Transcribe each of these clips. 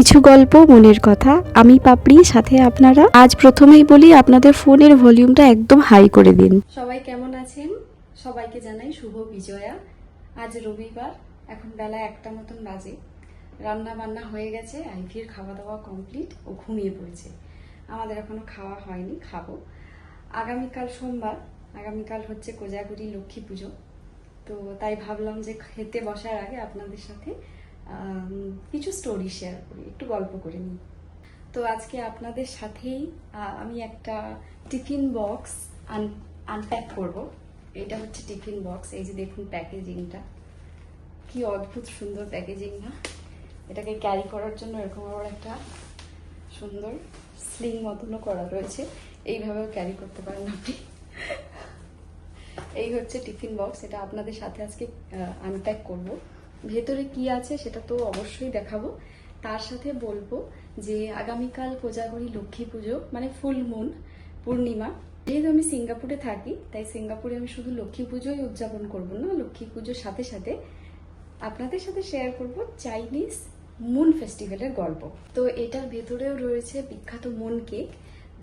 কিছু গল্প মনের কথা। আমি পাপড়ি, সাথে আপনারা। আজ প্রথমেই বলি, আপনাদের ফোনের ভলিউমটা একদম হাই করে দিন। সবাই কেমন আছেন? সবাইকে জানাই শুভ বিজয়া। আজ রবিবার, এখন বেলা একটা মতন বাজে। রান্না বান্না হয়ে গেছে আইভির খাওয়া দাওয়া কমপ্লিট ও ঘুমিয়ে পড়েছে। আমাদের এখনও খাওয়া হয়নি, খাব। আগামীকাল সোমবার, আগামীকাল হচ্ছে কোজাগুড়ি লক্ষ্মী পুজো। তো তাই ভাবলাম যে খেতে বসার আগে আপনাদের সাথে কিছু স্টোরি শেয়ার করি, একটু গল্প করে নিই তো আজকে আপনাদের সাথেই আমি একটা টিফিন বক্স আনপ্যাক করব। এটা হচ্ছে টিফিন বক্স এই যে দেখুন প্যাকেজিংটা কি অদ্ভুত সুন্দর প্যাকেজিং না। এটাকে ক্যারি করার জন্য এরকম আবার একটা সুন্দর স্লিং মতনও করা রয়েছে। এইভাবেও ক্যারি করতে পারেন আপনি। এই হচ্ছে টিফিন বক্স এটা আপনাদের সাথে আজকে আনপ্যাক করব। ভেতরে কি আছে সেটা তো অবশ্যই দেখাবো। তার সাথে বলব যে আগামীকাল কোজাগরি লক্ষ্মী পুজো মানে ফুল মুন, পূর্ণিমা। যেহেতু আমি সিঙ্গাপুরে থাকি, তাই সিঙ্গাপুরে আমি শুধু লক্ষ্মী পুজোই উদযাপন করব না, লক্ষ্মী পুজোর সাথে সাথে আপনাদের সাথে শেয়ার করব চাইনিজ মুন ফেস্টিভ্যালের গল্প। তো এটার ভেতরেও রয়েছে বিখ্যাত মুন কেক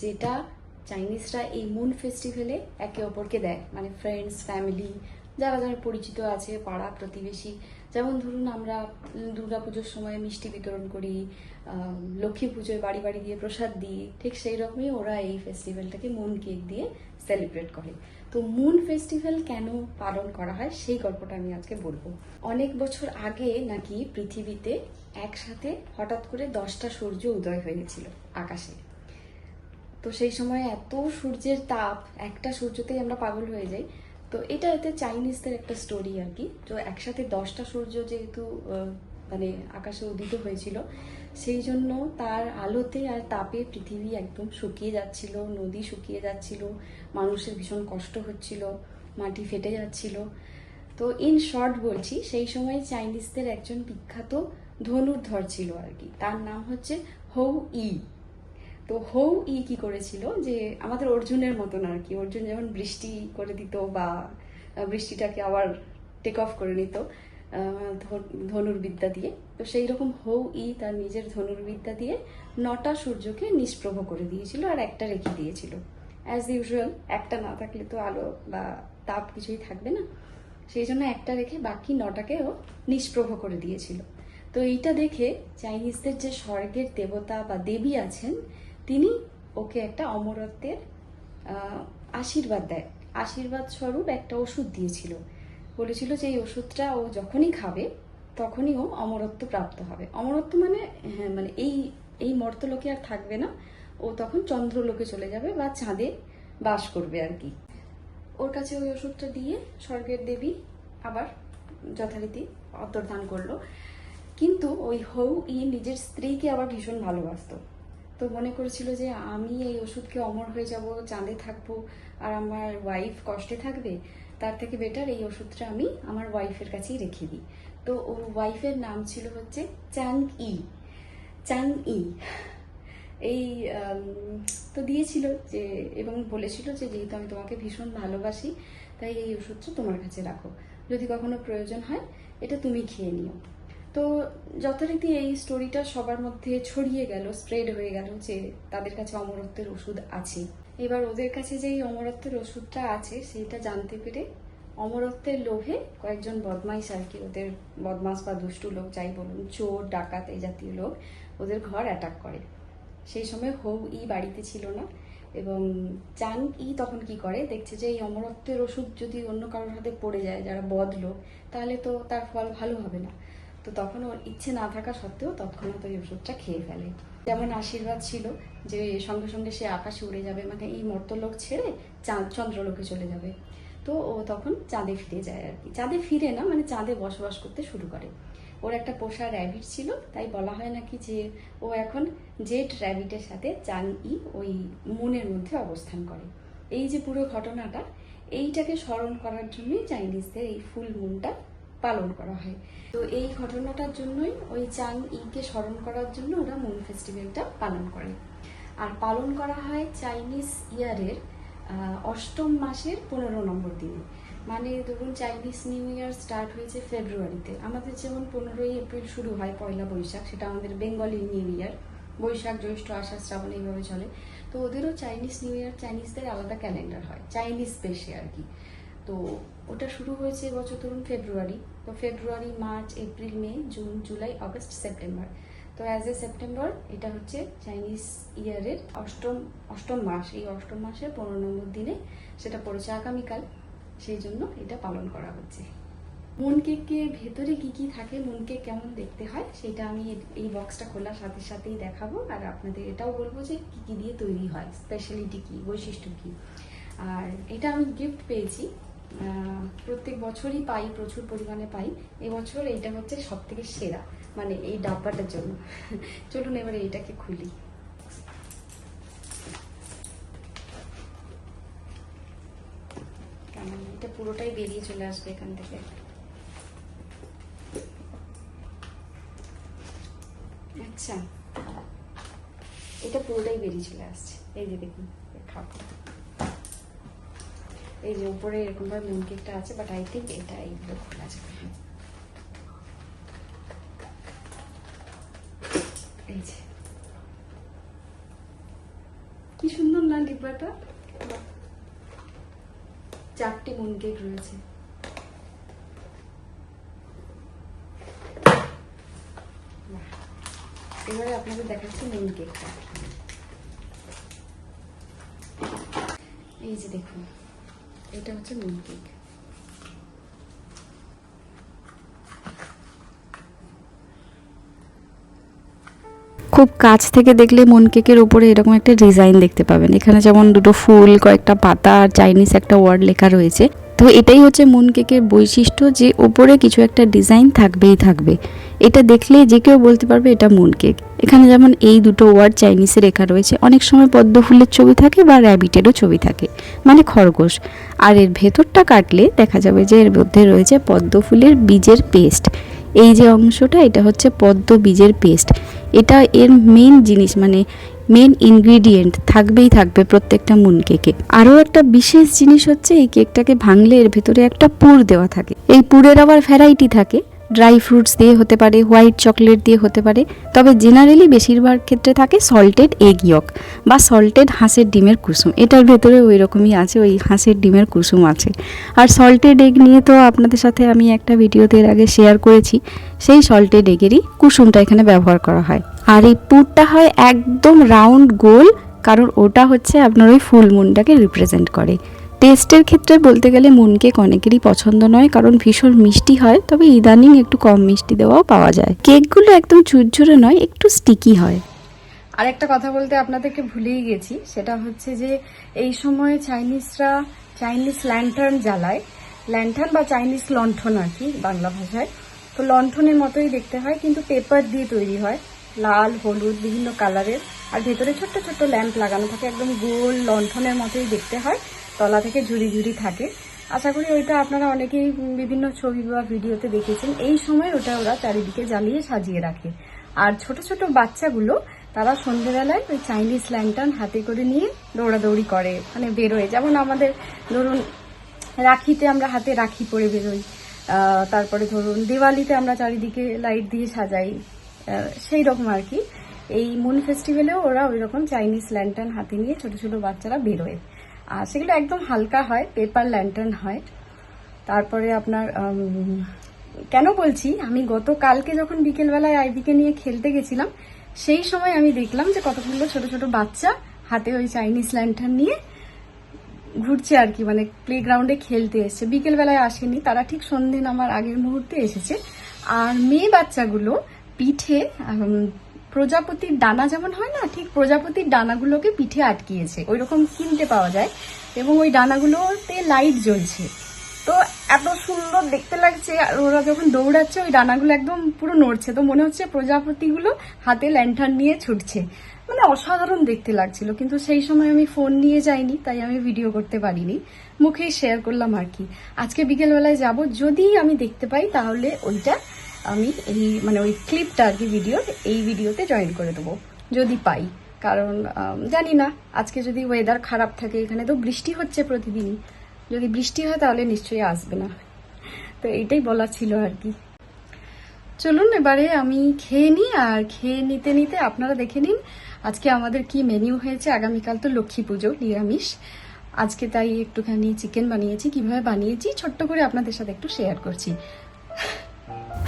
যেটা চাইনিজরা এই মুন ফেস্টিভ্যালে একে অপরকে দেয়। মানে ফ্রেন্ডস ফ্যামিলি যারা যারা পরিচিত আছে, পাড়া প্রতিবেশী যেমন ধরুন আমরা দুর্গা পুজোর সময় মিষ্টি বিতরণ করি লক্ষ্মী পুজোয় বাড়ি বাড়ি দিয়ে প্রসাদ দিই, ঠিক সেই রকমই ওরা এই ফেস্টিভ্যালটাকে মুন কেক দিয়ে সেলিব্রেট করে। তো মুন ফেস্টিভ্যাল কেন পালন করা হয় সেই গল্পটা আমি আজকে বলব। অনেক বছর আগে নাকি পৃথিবীতে একসাথে হঠাৎ করে দশটা সূর্য উদয় হয়েছিল আকাশে। তো সেই সময় এত সূর্যের তাপ, একটা সূর্যতেই আমরা পাগল হয়ে যাই। তো এটা এতে চাইনিজদের একটা স্টোরি আর কি। তো একসাথে দশটা সূর্য যেহেতু মানে আকাশে উদিত হয়েছিল, সেই জন্য তার আলোতে আর তাপে পৃথিবী একদম শুকিয়ে যাচ্ছিল, নদী শুকিয়ে যাচ্ছিল, মানুষের ভীষণ কষ্ট হচ্ছিল, মাটি ফেটে যাচ্ছিল। তো ইন শর্ট বলছি, সেই সময় চাইনিজদের একজন বিখ্যাত ধনুর্ধর ছিল আর কি। তার নাম হচ্ছে হৌ ই তো হৌ ই কি করেছিল যে আমাদের অর্জুনের মতন আর কি, অর্জুন যেমন বৃষ্টি করে দিত বা বৃষ্টিটাকে আবার টেক অফ করে নিত ধনুর্বিদ্যা দিয়ে, তো সেই রকম হৌ ই তার নিজের ধনুর্বিদ্যা দিয়ে নটা সূর্যকে নিষ্প্রভ করে দিয়েছিল আর একটা রেখে দিয়েছিল। অ্যাজ ইউজুয়াল একটা না থাকলে তো আলো বা তাপ কিছুই থাকবে না। সেই জন্য একটা রেখে বাকি নটাকেও নিষ্প্রভ করে দিয়েছিল। তো এইটা দেখে চাইনিজদের যে স্বর্গের দেবতা বা দেবী আছেন তিনি ওকে একটা অমরত্বের আশীর্বাদ দেয়। আশীর্বাদ স্বরূপ একটা ওষুধ দিয়েছিল। বলেছিল যে এই ওষুধটা ও যখনই খাবে, তখনই ও অমরত্ব প্রাপ্ত হবে। অমরত্ব মানে হ্যাঁ মানে এই এই মর্তলোকে আর থাকবে না। ও তখন চন্দ্রলোকে চলে যাবে বা চাঁদে বাস করবে আর কি। ওর কাছে ওই ওষুধটা দিয়ে স্বর্গের দেবী আবার যথারীতি অন্তর্ধান করল। কিন্তু ওই হৌ ই নিজের স্ত্রীকে আবার ভীষণ ভালোবাসতো। তো মনে করেছিল যে আমি এই ওষুধকে অমর হয়ে যাব, চাঁদে থাকব আর আমার ওয়াইফ কষ্টে থাকবে, তার থেকে বেটার এই ওষুধটা আমি আমার ওয়াইফের কাছেই রেখে দিই। তো ওর ওয়াইফের নাম ছিল হচ্ছে চাং ই চাং ই এই তো দিয়েছিল যে, এবং বলেছিল যে যেহেতু আমি তোমাকে ভীষণ ভালোবাসি, তাই এই ওষুধটা তোমার কাছে রাখো। যদি কখনো প্রয়োজন হয়, এটা তুমি খেয়ে নিও। তো যথারীতি এই স্টোরিটা সবার মধ্যে ছড়িয়ে গেল স্প্রেড হয়ে গেল যে তাদের কাছে অমরত্বের ওষুধ আছে। এবার ওদের কাছে যে অমরত্বের ওষুধটা আছে, সেইটা জানতে পেরে অমরত্বের লোভে কয়েকজন বদমাইশ আর কি, ওদের বদমাস বা দুষ্টু লোক যাই বলুন, চোর, ডাকাত এই জাতীয় লোক, ওদের ঘর অ্যাটাক করে। সেই সময় হৌ ই বাড়িতে ছিল না এবং চান ই তখন কি করে, দেখছে যে এই অমরত্বের ওষুধ যদি অন্য কারোর হাতে পড়ে যায়, যারা বদ লোক, তাহলে তো তার ফল ভালো হবে না। তো তখন ওর ইচ্ছে না থাকা সত্ত্বেও তৎক্ষণাৎ ওই ওষুধটা খেয়ে ফেলে। যেমন আশীর্বাদ ছিল যে সঙ্গে সঙ্গে সে আকাশে উড়ে যাবে মানে এই মর্তলোক ছেড়ে চাঁদ, চন্দ্রলোকে চলে যাবে। তো ও তখন চাঁদে ফিরে যায় আর কি। চাঁদে ফিরে না মানে চাঁদে বসবাস করতে শুরু করে। ওর একটা পোষা র্যাবিট ছিল, তাই বলা হয় নাকি যে ও এখন জেড র্যাবিটের সাথে চাং ই ওই মনের মধ্যে অবস্থান করে। এই যে পুরো ঘটনাটা, এইটাকে স্মরণ করার জন্যই চাইনিজদের এই ফুল মুনটা পালন করা হয়। তো এই ঘটনাটার জন্যই ওই চাং ইকে স্মরণ করার জন্য ওরা মুন ফেস্টিভ্যালটা পালন করে। আর পালন করা হয় চাইনিজ ইয়ারের অষ্টম মাসের পনেরো নম্বর দিনে। মানে ধরুন চাইনিজ নিউ ইয়ার স্টার্ট হয়েছে ফেব্রুয়ারিতে। আমাদের যেমন পনেরোই এপ্রিল শুরু হয় পয়লা বৈশাখ, সেটা আমাদের বেঙ্গলি নিউ ইয়ার। বৈশাখ, জ্যৈষ্ঠ, আষাঢ়, শ্রাবণ এইভাবে চলে। তো ওদেরও চাইনিজ নিউ ইয়ার, চাইনিজদের আলাদা ক্যালেন্ডার হয়। চাইনিজ স্পেশে আর কি। তো ওটা শুরু হয়েছে এবছর ধরুন ফেব্রুয়ারি। তো February, March, April, May, June, July August September. তো অ্যাজ এ সেপ্টেম্বর, এটা হচ্ছে চাইনিজ ইয়ারের অষ্টম অষ্টম মাস। এই অষ্টম মাসের পনেরো নম্বর দিনে সেটা পড়েছে আগামীকাল। সেই জন্য এটা পালন করা হচ্ছে। মুন কেকের ভেতরে কি কি থাকে মুন কেক কেমন দেখতে হয়, সেটা আমি এই বক্সটা খোলার সাথে সাথেই দেখাবো। আর আপনাদের এটাও বলব যে কি কি দিয়ে তৈরি হয়। স্পেশালিটি কি, বৈশিষ্ট্য কি? আর এটা আমি গিফট পেয়েছি। প্রত্যেক বছরই পাই, প্রচুর পরিমাণে পাই। এবছর এইটা হচ্ছে সব থেকে সেরা মানে এই ডাব্বাটার জন্য। চলুন এবারে এটাকে খুলি। এটা পুরোটাই বেরিয়ে চলে আসবে এখান থেকে। আচ্ছা। এটা পুরোটাই বেরিয়ে চলে আসছে। এই যে দেখুন খাও এই যে উপরে এরকম ভাবে মুন কেকটা আছে বাট আই থিঙ্ক এটা এইগুলো খোলা যাবে এই যে। কি সুন্দর না ডিব্বাটা। চারটে মুন কেক রয়েছে। এবারে আপনাদের দেখাচ্ছি মুন কেকটা এই যে দেখুন। এটা হচ্ছে মিন কেক। খুব কাছ থেকে দেখলে মন কেকের উপরে এরকম একটা ডিজাইন দেখতে পাবেন। এখানে যেমন দুটো ফুল, কয়েকটা পাতা আর চাইনিজ একটা ওয়ার্ড লেখা রয়েছে। তো এটাই হচ্ছে মুন কেকের বৈশিষ্ট্য যে ওপরে কিছু একটা ডিজাইন থাকবেই থাকবে। এটা দেখলে যে কেউ বলতে পারবে এটা মুন কেক এখানে যেমন এই দুটো ওয়ার্ড চাইনিজে রেখা রয়েছে, অনেক সময় পদ্ম ফুলের ছবি থাকে বা র্যাবিটেরও ছবি থাকে মানে খরগোশ। আর এর ভেতরটা কাটলে দেখা যাবে যে এর মধ্যে রয়েছে পদ্ম ফুলের বীজের পেস্ট এই যে অংশটা, এটা হচ্ছে পদ্ম বীজের পেস্ট এটা এর মেন জিনিস মানে মেন ইনগ্রিডিয়েন্ট থাকবেই থাকবে প্রত্যেকটা মুন কেকে আরও একটা বিশেষ জিনিস হচ্ছে এই কেকটাকে ভাঙলে এর ভেতরে একটা পুর দেওয়া থাকে। এই পুরের আবার ভ্যারাইটি থাকে। ড্রাই ফ্রুটস দিয়ে হতে পারে, হোয়াইট চকলেট দিয়ে হতে পারে। তবে জেনারেলি বেশিরভাগ ক্ষেত্রে থাকে সল্টেড এগ ইয়ক বা সল্টেড হাঁসের ডিমের কুসুম। এটার ভেতরে ওই রকমই আছে, ওই হাঁসের ডিমের কুসুম আছে। আর সল্টেড এগ নিয়ে তো আপনাদের সাথে আমি একটা ভিডিওতে এর আগে শেয়ার করেছি, সেই সল্টেড এগেরই কুসুমটা এখানে ব্যবহার করা হয়। আর এই পুরটা হয় একদম রাউন্ড গোল, কারণ ওটা হচ্ছে আপনার ওই ফুল মুনটাকে রিপ্রেজেন্ট করে। টেস্টের ক্ষেত্রে বলতে গেলে মুন কেক অনেকেরই পছন্দ নয়, কারণ ভীষণ মিষ্টি হয়, তবে ইদানিং একটু কম মিষ্টি দেওয়াও পাওয়া যায়। কেকগুলো একদম চুরঝুরে নয়, একটু স্টিকি হয়। আর একটা কথা বলতে আপনাদেরকে ভুলেই গেছি, সেটা হচ্ছে যে এই সময় চাইনিজরা চাইনিজ ল্যান্টার্ন জ্বালায়। ল্যান্টার্ন বা চাইনিজ লণ্ঠন আর কি বাংলা ভাষায়। তো লণ্ঠনের মতোই দেখতে হয়, কিন্তু পেপার দিয়ে তৈরি হয়। লাল, হলুদ, বিভিন্ন কালারের আর ভেতরে ছোট্ট ছোট্ট ল্যাম্প লাগানো থাকে, একদম গোল লণ্ঠনের মতোই দেখতে হয়। তলা থেকে ঝুড়ি ঝুড়ি থাকে। আশা করি ওইটা আপনারা অনেকেই বিভিন্ন ছবি বা ভিডিওতে দেখেছেন। এই সময় ওটা ওরা চারিদিকে জ্বালিয়ে সাজিয়ে রাখে। আর ছোট ছোট বাচ্চাগুলো, তারা সন্ধ্যেবেলায় ওই চাইনিজ ল্যান্টার্ন হাতে করে নিয়ে দৌড়াদৌড়ি করে মানে বেরোয়। যেমন আমাদের ধরুন, রাখিতে আমরা হাতে রাখি পরে বেরোই। তারপরে ধরুন, দিওয়ালিতে আমরা চারিদিকে লাইট দিয়ে সাজাই। সেই রকম আর কি। এই মুন ফেস্টিভ্যালেও ওরা ওই রকম চাইনিজ ল্যান্টার্ন হাতে নিয়ে ছোট ছোট বাচ্চারা বেরোয়। আর সেগুলো একদম হালকা হয়, পেপার ল্যান্টার্ন হয়। তারপরে আপনার কেন বলছি, আমি গতকালকে যখন বিকেলবেলায় আইবিকে নিয়ে খেলতে গেছিলাম, সেই সময় আমি দেখলাম যে কতগুলো ছোট ছোট বাচ্চা হাতে ওই চাইনিজ ল্যান্টার্ন নিয়ে ঘুরছে আর কি মানে প্লেগ্রাউন্ডে খেলতে এসছে। বিকেলবেলায় আসেনি, তারা ঠিক সন্ধে নামার আগের মুহূর্তে এসেছে। আর মেয়ে বাচ্চাগুলো পিঠে প্রজাপতির ডানা যেমন হয় না, ঠিক প্রজাপতির ডানাগুলোকে পিঠে আটকিয়েছে। ওই রকম কিনতে পাওয়া যায় এবং ওই ডানাগুলোতে লাইট জ্বলছে। তো এত সুন্দর দেখতে লাগছে আর ওরা যখন দৌড়াচ্ছে, ওই ডানাগুলো একদম পুরো নড়ছে। তো মনে হচ্ছে প্রজাপতিগুলো হাতে ল্যান্টার্ন নিয়ে ছুটছে। মানে অসাধারণ দেখতে লাগছিল, কিন্তু সেই সময় আমি ফোন নিয়ে যাইনি, তাই আমি ভিডিও করতে পারিনি। মুখেই শেয়ার করলাম আর কি। আজকে বিকেলবেলায় যাব, যদি আমি দেখতে পাই, তাহলে ওইটা আমি এই মানে ওই ক্লিপটা আর কি ভিডিওর এই ভিডিওতে জয়েন করে দেবো, যদি পাই। কারণ জানি না, আজকে যদি ওয়েদার খারাপ থাকে, এখানে তো বৃষ্টি হচ্ছে প্রতিদিনই যদি বৃষ্টি হয়, তাহলে নিশ্চয়ই আসবে না। তো এইটাই বলার ছিল আর কি। চলুন এবারে আমি খেয়ে নিই, আর খেয়ে নিতে নিতে আপনারা দেখে নিন, আজকে আমাদের কি মেনু হয়েছে। আগামীকাল তো লক্ষ্মী পুজো, নিরামিষ। আজকে তাই একটুখানি চিকেন বানিয়েছি। কীভাবে বানিয়েছি, ছোট্ট করে আপনাদের সাথে একটু শেয়ার করছি।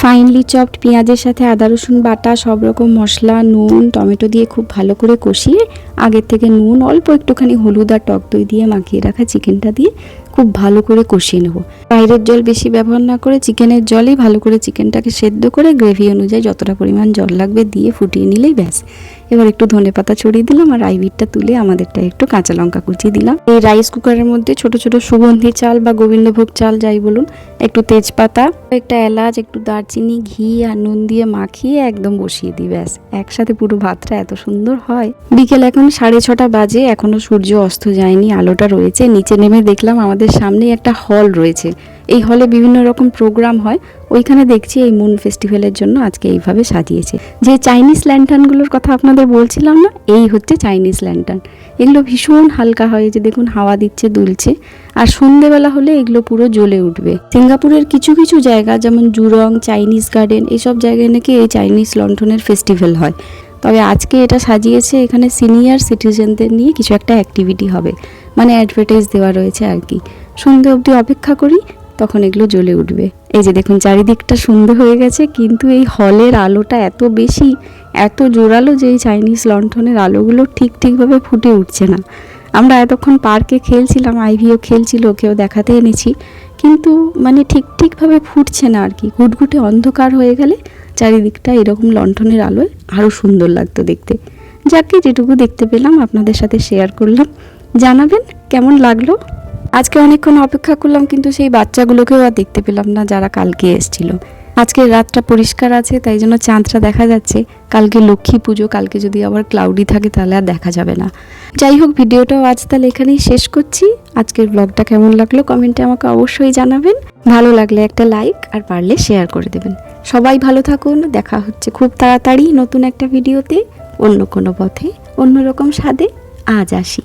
ফাইনলি চপড পেঁয়াজের সাথে আদা, রসুন বাটা, সব রকম মশলা, নুন, টমেটো দিয়ে খুব ভালো করে কষিয়ে, আগের থেকে নুন, অল্প একটুখানি হলুদ আর টক দই দিয়ে মাখিয়ে রাখা চিকেনটা দিয়ে খুব ভালো করে কষিয়ে নেব। বাইরের জল বেশি ব্যবহার না করে চিকেনের জলেই ভালো করে চিকেনটাকে সেদ্ধ করে গ্রেভি অনুযায়ী যতটা পরিমাণ জল লাগবে দিয়ে ফুটিয়ে নিলেই ব্যাস। এবার একটু ধনে পাতা ছড়িয়ে দিলাম আর আইভিরটা তুলে আমাদেরটা একটু কাঁচা লঙ্কা কুচি দিলাম। এই রাইস কুকারের মধ্যে ছোট ছোট সুগন্ধি চাল বা গোবিন্দভোগ চাল যাই বলুন, একটু তেজপাতা, একটা এলাচ, একটু দারচিনি, ঘি আর নুন দিয়ে মাখিয়ে একদম বসিয়ে দিই ব্যাস। একসাথে পুরো ভাতটা এত সুন্দর হয়। বিকেল এখন সাড়ে ছটা বাজে, এখনও সূর্য অস্ত যায়নি, আলোটা রয়েছে, নিচে নেমে দেখলাম আমাদের সামনে একটা হল রয়েছে। এই হলে বিভিন্ন রকম প্রোগ্রাম হয়। ওইখানে দেখছি এই মুন ফেস্টিভ্যালের জন্য আজকে এইভাবে সাজিয়েছে। যে চাইনিজ ল্যান্টার্নগুলোর কথা আপনাদের বলছিলাম না, এই হচ্ছে চাইনিজ ল্যান্টার্ন এগুলো ভীষণ হালকা হয় যে দেখুন হাওয়া দিচ্ছে, দুলছে। আর সন্ধেবেলা হলে এগুলো পুরো জ্বলে উঠবে। সিঙ্গাপুরের কিছু কিছু জায়গা, যেমন জুরং, চাইনিজ গার্ডেন এইসব জায়গায় নাকি এই চাইনিজ লণ্ঠনের ফেস্টিভ্যাল হয়। তবে আজকে এটা সাজিয়েছে এখানে সিনিয়র সিটিজেনদের নিয়ে কিছু একটা অ্যাক্টিভিটি হবে। মানে অ্যাডভার্টাইজ দেওয়া রয়েছে আর কি। সন্ধে অবধি অপেক্ষা করি, তখন এগুলো জ্বলে উঠবে। এই যে দেখুন, চারিদিকটা সন্ধে হয়ে গেছে, কিন্তু এই হলের আলোটা এত বেশি, এত জোরালো যে এই চাইনিজ লণ্ঠনের আলোগুলো ঠিক ঠিকভাবে ফুটে উঠছে না। আমরা এতক্ষণ পার্কে খেলছিলাম, আইভিও খেলছিল, ওকেও দেখাতে এনেছি, কিন্তু মানে ঠিক ঠিকভাবে ফুটছে না আর কি। ঘুটঘুটে অন্ধকার হয়ে গেলে চারিদিকটা এরকম লণ্ঠনের আলোয় আরও সুন্দর লাগতো দেখতে। যাকে যেটুকু দেখতে পেলাম, আপনাদের সাথে শেয়ার করলাম। জানাবেন, কেমন লাগল? আজকে অনেকক্ষণ অপেক্ষা করলাম, কিন্তু সেই বাচ্চাগুলোকেও আর দেখতে পেলাম না যারা কালকে এসেছিল। আজকে রাতটা পরিষ্কার আছে, তাই জন্য চাঁদটা দেখা যাচ্ছে। কালকে লক্ষ্মী পুজো, কালকে যদি আবার ক্লাউডি থাকে, তাহলে আর দেখা যাবে না। যাই হোক, ভিডিওটাও আজ তাহলে এখানেই শেষ করছি। আজকের ব্লগটা কেমন লাগল কমেন্টে আমাকে অবশ্যই জানাবেন। ভালো লাগলে একটা লাইক আর পারলে শেয়ার করে দেবেন। সবাই ভালো থাকুন, দেখা হচ্ছে খুব তাড়াতাড়ি নতুন একটা ভিডিওতে, অন্য কোনো পথে, অন্যরকম স্বাদে। আজ আসি।